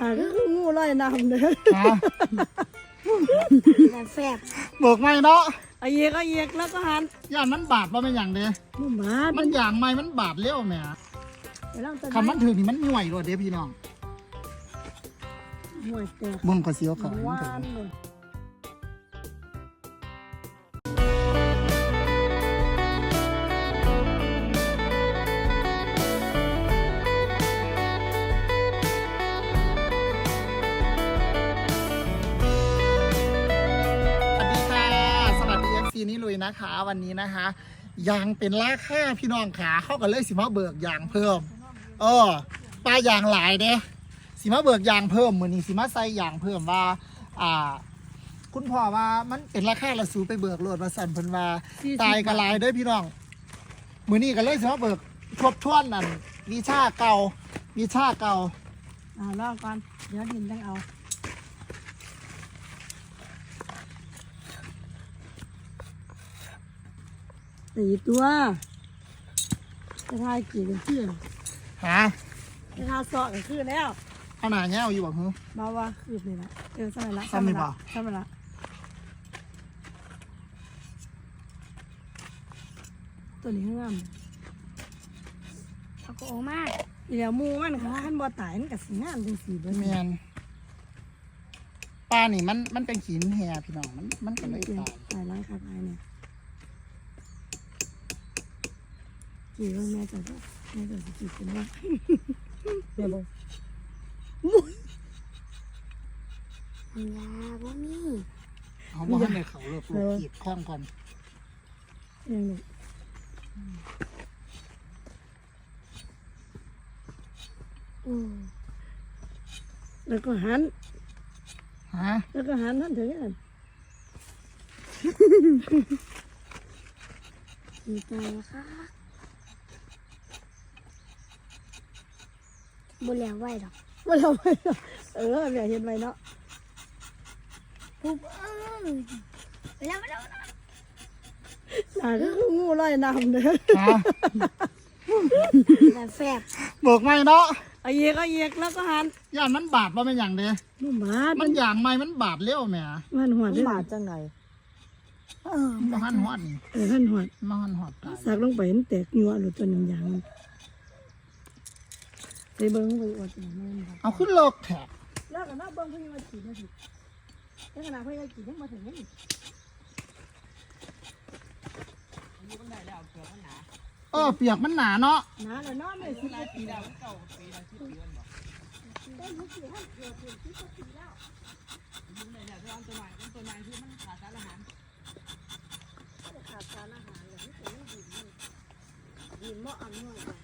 อ่าก็คืองูลอยน้ำเด้อฮะแบบแฟบเบิกไม่เนาะเอาเยียกเอาเยียกแล้วก็หันย่านมันบาดบ่เป็นอย่างเด้หมูหมามันอย่างไม่มันบาดเร็วแหมเดี๋ยวเราจะคันมันถือนี่มันย่วยรวดเด้พี่น้องห่วยแตกเบิ่งก็เสียวเขาหวานเลย FC นี่ลุยนะคะ วันนี้นะคะยางเป็นราคาพี่น้องขาเข้ากันเลยสิมาเบิกยางเพิ่มเออปลายางหลายเด้สิมาเบิกยางเพิ่มมือนี้สิมาใส่ยางเพิ่มว่า อ่า คุณพ่อว่ามันเป็นราคาละสูไปเบิกโลดมาสั่นเพิ่นว่าตายกระลายเด้อพี่น้องมือนี้ก็เลยสิมาเบิกทบทวนนั่นวิชาเก่าวิชาเก่าอ่าลองก่อนเดี๋ยวดินต้องเอา ตีตัวจะทายกี่กันขึ้นฮะจะทาเสาะกันขึ้นแล้วเอาหนาเงี้ยอยู่บ่ฮึมาว่าคืบเลยละเออสมัยละซ้ำนี่บ่สมัยละตัวนี้งามเอาก็โอมากอีแล้วหมูมันค่ะขันบ่ตายมันกับสีงามจังสีเบิ่งแมนปลานี่มันมันเป็นขีนแฮพี่น้องมันมันก็เลยเกี่ยวตายตายร้ายค่ะตายเนี่ย กี่ว่าแม่จะแม่จะสิกี่เป็นว่าแม่บอกมันลาบ่มีเอาว่าให้ในเขาเลิกลูกกีดข้องก่อนยังไงอืมแล้วก็หันฮะแล้วก็หันท่านถึงอันมีใจนะคะ บ่แล้วไหวดอกว่าเราไปเออแม่เห็นไว้เนาะปุ๊บเออไปแล้วไปแล้วอ่าก็คืองูลอยน้ำเด้อฮะแบบแฟบเบิกไม่เนาะเอาเยียกเอาเยียกแล้วก็หันย่านมันบาดบ่เป็นอย่างเด้หมูหมามันอย่างไม่มันบาดเร็วแหมมันหัวด้วยบาดจังไหนเออมาหันหอดนี่เออมันหัวมาหันหอดตายสักลงไปมันแตกยัวหรือตัวหนึ่งอย่างมัน ไปเบิ้งไปอดอย่างนั้นเอาขึ้นเลิกแถบแล้วก็น่าเบิ้งเพิ่งมาขี่มาสิแล้วก็น่าเพิ่งมาขี่ทั้งมาถึงนี่เออเปียกมันหนาเนาะน้าเลยน้าไม่สิบปีแล้วขาดสารอาหารเลยไม่เป็นดินดินเหมาะอันน้อยกว่า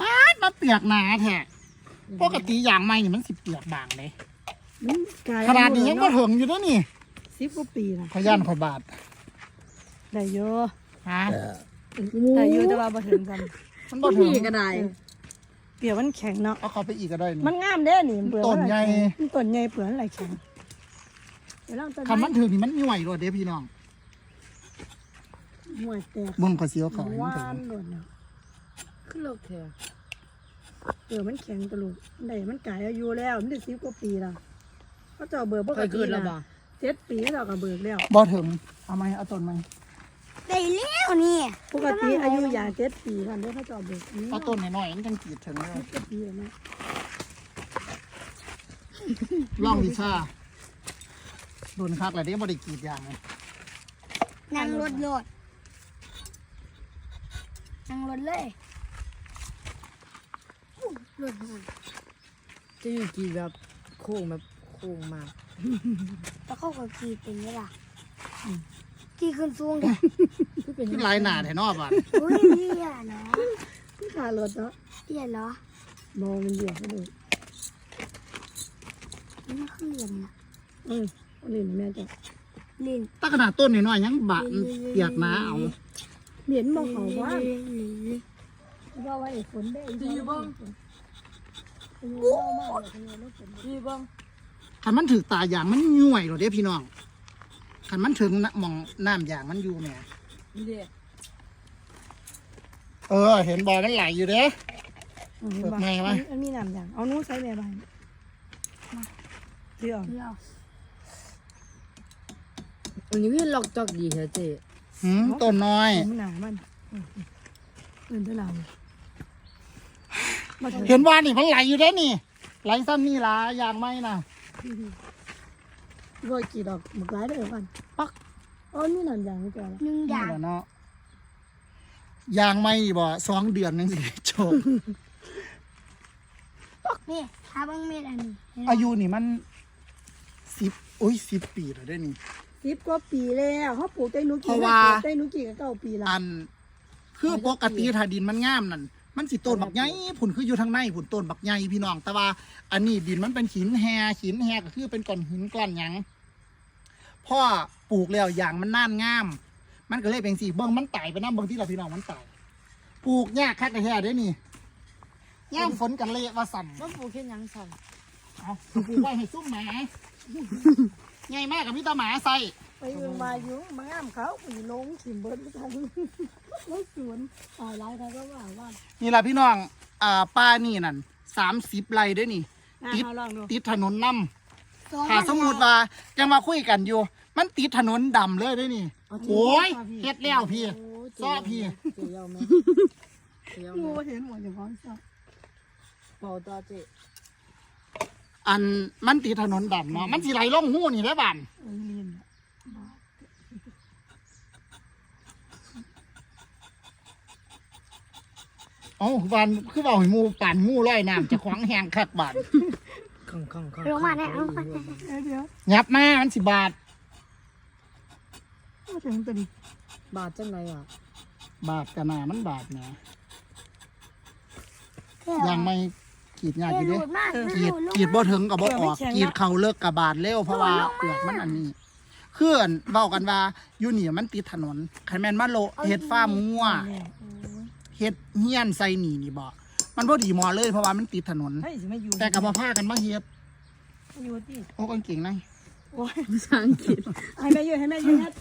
ปาดมา เปียกหนาแท้ปกติอย่างไม่นี่มันสิเปียกบางเลยมันกลายขนาดนี้ยังบ่ถึงอยู่เด้อนี่สิบกว่าปีละขยันขอยบาดได้เยอะฮะได้เยอะแต่ว่าบ่ถึงกันมันบ่ถึงก็ได้เปรียกมันแข็งเนาะเอาเขาไปอีกก็ได้นี่มันงามเด้นี่เปลือกต้นใหญ่มันต้นใหญ่เปลือกอะไรแข็งเดี๋ยวเราจะคันมันถือนี่มันย่วยรวดเด้พี่น้องหวยแตกเบิ่งก็เสียวเขาหให้มันวาถึงนโดดเนาะขึ้นโลกเถอะ เปลือกมันแข็งตะลุกได้มันกลายอายุแล้ว มันได้สิบกว่าปีแล้วเขาเจะเบิกปเคกยติเกิดแล้วบ่นะเจ็ดปีเราก็เบิกแล้ว บ่ถึงเอาไหมเอาต้นไหมได้แล้วนี่ปกติอายุอย่างเจ็ดปีกันเด้อเขาเจะเบิกนี่เอาต้นน้อยๆมันจังกรีดถึงเลยเจ็ดปีแล้วนะลองวิชาโดนคักแล้วเด้บ่ได้กรีดยางเลยนั่งรถโลดนั่งรถเลย อู้รถด่วนจะอยู่กี่แบบโค้งแบบโค้งมากแล้วเข้ากับขี่เป็นไงล่ะขี่ขึ้นสูงเด้อคือเป็นคือลายหนาแท้เนอบอะอุ้ยเหี้ยเนาะขารถเนาะเหี้ยเหรอมองมันเดียวเขาดูมันไม่คือเรียนนะเออคนอื่นแม่จ้ะเรียนตั้งขนาดต้นน้อยยังบาดเปียกหนาเอาเหรียญมองเขาว่าเรียนเรียนเรียนว่าไว้ฝนได้ดีบ้าง พี่เบ้างคันมันถือตาอย่างมันย่วยรวดเด้พี่น้องคันมันถึงน่ะหมองน้ำอย่างมันอยู่แหมนี่เด็กเออ เห็นบอลมันไหลอยู่เด้อืมเห็นบ่เปิดไมค์ไหมมันมีน้ำอย่างเอาหนู้ใส่แม่บ้านเดี๋ยวเดียวอันนี้พี่ล็อกจอกดีแท้เจ๊หืมต้นน้อยผมหนามันอืมอื่นเท่าไหร่มาเถอะ เห็นว่านี่มันไหลอยู่เด้นี่ ไหลซ้ำนี่ล่ะยางไม่น่ะรอยกี่ดอกหมึกหลายเด้อกันปักอ๋อนี่น้ำอย่างนี่จ้ะหนึ่งอนี่ย่างแหละเนาะยางไม่บ่สองเดือนนึงสิจบนี่ถ้าเบางเม็ดอันนี้เห็นไหมอายุนี่มันสิบโอ้ยสิบปีแล้วได้อนี่สิบกว่าปีแล้วเขาปลูกไต้หนูเพกี่ราะว่าไต้หนูกี่ก็เก้าปีละอัน คือปกติถ้าดินมันงามนั่น มันสิต้นบักใหญ่ผุนคืออยู่ทางในผุนต้นบักใหญ่พี่น้อง แต่ว่า อันนี้ดินมันเป็นหินแฮหินแฮก็คือเป็นก้อนหินก้อนหยังพ่อปลูกแล้วอย่างมันน่านงาม มันก็เลยเป็นสีเบิ่งมันไต่ไปน้ำเบิ่งที่เราพี่น้องมันไต่ปลูกยากคักแต่แท้เด้อนี่ย่ามฝนกันเละว่าสั่นว่าปลูกแค่ยังสั่นเอาปลูกไว้ให้ซุ่มหมา ใหญ่มากกับพี่ตาหมาใส่ ไปเอืองมาอยู่มางามเขาไปลงถิ่มเบิร์ดไม่ทันรถสวนตายหลายเขาก็ว่าว่านี่แหละพี่น้องอ่าป้านี่นั่นสามสิบไร่เด้วยนี่อะติดเอาลองดูติดถนนน้สองำถ้าสมมติว่ายังมาคุยกันอยู่ มันติดถนนดำเลยเด้วยนี่โอ้ยเฮ็ดแล้วพี่โอ้เจ๊ซ้อพี่เจ๊ยอมไหมเจ๊ยอมโอ้ไหมเห็นหมดอย่างของสักเป่าต่อเจ๊อันมันติดถนนดำเนาะมันสิไหลลงหู้นี่แหล้วบ้าน เออเรียนเอ้าบ้านคือเบาให้หมูปั่นหมูร้อยน้ำจะขวางแหงคักบ้านข้างข้างข้างลงมาเนี่ยลงมาเดี๋ยวเดี๋ยวยับมามันสิบาทโอ้ถึงตัวนี้บาทจังไรอะบาทกันนามันบาทนะเที่ยังไม่ขีดยากอเที่ยู่หเด้ลุดมากกรีดกรีดบ่ถึงกับบ่ออกกรีดเข่าเลิกกับบาดเร็วเพราะว่าเปลือกมันอันนี้คืออั่นเว้ากันว่าอยู่นี่มันติดถนนคันแม่นมาโลเฮ็ดฟาร์มงัว เนี่ยเฮ็ดเฮียนใส่หนีนี่บ่มันบ่ดีหมอเลยเพราะว่ามันติดถนนเฮ้ยสิมาอยู่แต่ก็บ่พากันมาเฮ็ดมาอยู่ที่โอ้กางเก่งนะโอ้ยภาษาอังกฤษให้แม่อยู่ให้แม่อยู่นะ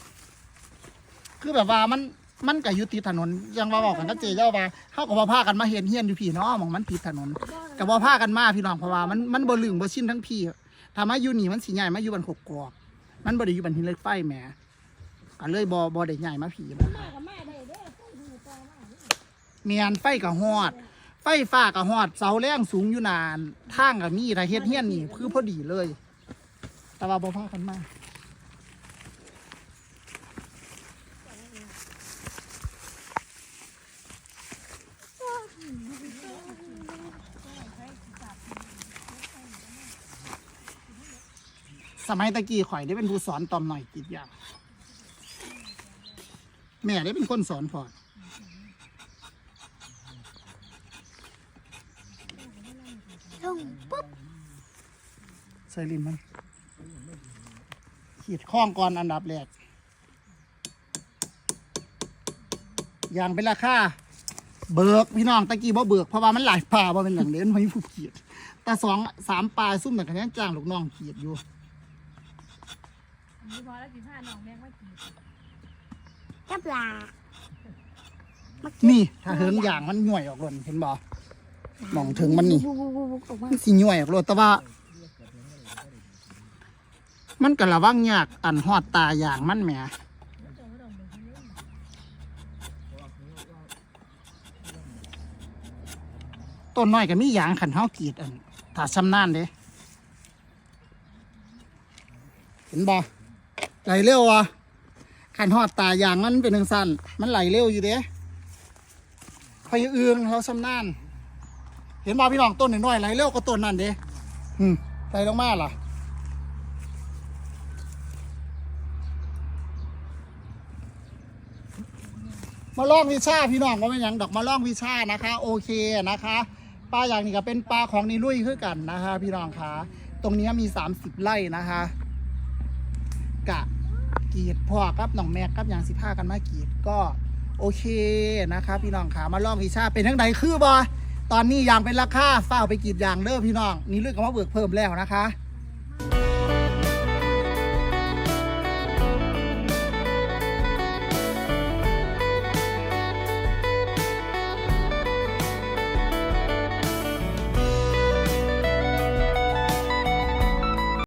คือแบบว่ามันมันก็อยู่ติดถนนยังว่าบอกกันก็เจเจ้าว่าเฮาก็บ่พากันมาเฮ็ดเฮียนอยู่พี่เนาะหมองมันติดถนนก็บ่พากันมาพี่น้องเพราะว่ามันมันบ่ลึงบ่ชินทั้งพี่ถ้ามาอยู่นี่มันสิใหญ่มาอยู่บ้านกกอกมันบ่ได้อยู่บ้านหินเหล็กไฟแหมก็เลยบ่บ่ได้ใหญ่มาผีนะคะ เมียนไฟกับฮอด ไฟฟ้ากับฮอด เสาแรงสูงอยู่นานทางกับมีถ้าเฮ็ดเฮียนนี่คือพอดีเลย แต่ว่าบ่พากันมาสมัยตะกี้ข่อยได้เป็นผู้สอนตอมหน่อยกิดอย่างแม่ได้เป็นคนสอนพอลงปุ๊บ ใส่ลินมัน ขีดข้องก่อนอันดับแรก อย่างเป็นราคาเบิกพี่น้องตะกี้บ่เบิกเพราะว่ามันหลายปลาบ่เป็นอย่างเด่นไม่ผู้ขีดแต่สองสามปลาซุ่มแต่กันยังจ้างลูกน้องขีดอยู่แค่ปลานี่ถ้าเหิงอย่างมันห่วยออกหล่นเห็นบ่มองถึงมันนี่บุบบุบบุบบุบออกมามันสิห่วยออกหล่นแต่ว่า มันก็ระวังยากอันหอดตาอย่างมันแหมต้นน้อยก็มีหยางขันเฮากรีดอันถ้าชำนาญเด้เห็นบ่ไหลเร็ววะขันหอดตาอย่างมันเป็นหนึ่งสั้นมันไหลเร็วอยู่เด้พยเอืองเราชำนาญเห็นบ่พี่น้องต้นน้อยไหลเร็วก็ต้นนั่นเด้ไหลลงมาล่ะ มาลองวิชาพี่น้องว่าเป็นอย่างดอกมาลองวิชานะคะ โอเคนะคะปลาอย่างนี้ก็เป็นปลาของนิลุยคือกันนะคะ พี่น้องคะตรงนี้มี 30ไร่นะคะ กะกีดพ่อกับน้องแม็กกับอย่างสิผ้ากันมากีดก็โอเคนะคะพี่น้องคะมาลองวิชาเป็นทั้งใดคือบอตอนนี้ยางเป็นราคาเฝ้าไปกีดยางเด้อพี่น้องนี่เรื่องก็มาเบิกเพิ่มแล้วนะคะ